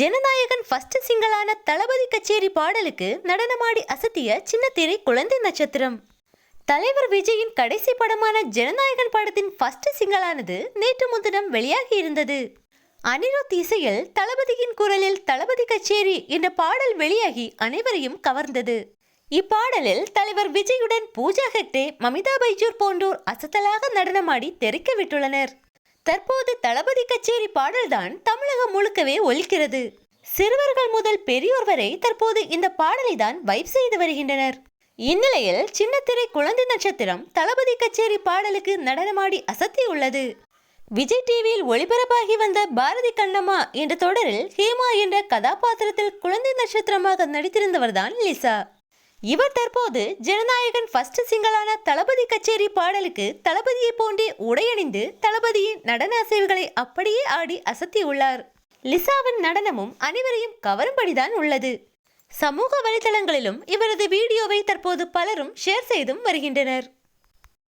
Jananayagan first சிங்களான தளபதி கச்சேரி பாடலுக்கு நடனமாடி அசத்திய சின்னத்திரை குழந்தை நட்சத்திரம். தலைவர் விஜயின் கடைசி படமான ஜனநாயகன் படத்தின் ஃபர்ஸ்ட் சிங்களானது நேற்று முன்தினம் வெளியாகி இருந்தது. அனிருத் இசையில் தளபதியின் குரலில் தளபதி கச்சேரி என்ற பாடல் வெளியாகி அனைவரையும் கவர்ந்தது. இப்பாடலில் தலைவர் விஜயுடன் பூஜா ஹெக்டே மமிதா பைஜூர் போன்றோர் அசத்தலாக நடனமாடி தெரிக்க விட்டுள்ளனர். தற்போது தளபதி கச்சேரி பாடல்தான் தமிழகம் முழுக்கவே ஒலிக்கிறது. சிறுவர்கள் முதல் பெரியோர் வரை தற்போது இந்த பாடலை தான் வைப் செய்து வருகின்றனர். இந்நிலையில் சின்னத்திரை குழந்தை நட்சத்திரம் தளபதி கச்சேரி பாடலுக்கு நடனமாடி அசத்தியுள்ளது விஜய் டிவியில் ஒளிபரப்பாகி வந்த பாரதி கண்ணம்மா என்ற தொடரில் ஹேமா என்ற கதாபாத்திரத்தில் குழந்தை நட்சத்திரமாக நடித்திருந்தவர்தான் லிசா. இவர் தற்போது ஜனநாயகன் ஃபர்ஸ்ட் சிங்களான தளபதி கச்சேரி பாடலுக்கு தளபதியை போன்றே உடையணிந்து தளபதியின் நடன அசைவுகளை அப்படியே ஆடி அசத்தியுள்ளார் லிசாவின் நடனமும் அனைவரையும் கவரும்படிதான் உள்ளது. சமூக வலைதளங்களிலும் இவரது வீடியோவை தற்போது பலரும் ஷேர் செய்தும் வருகின்றனர்.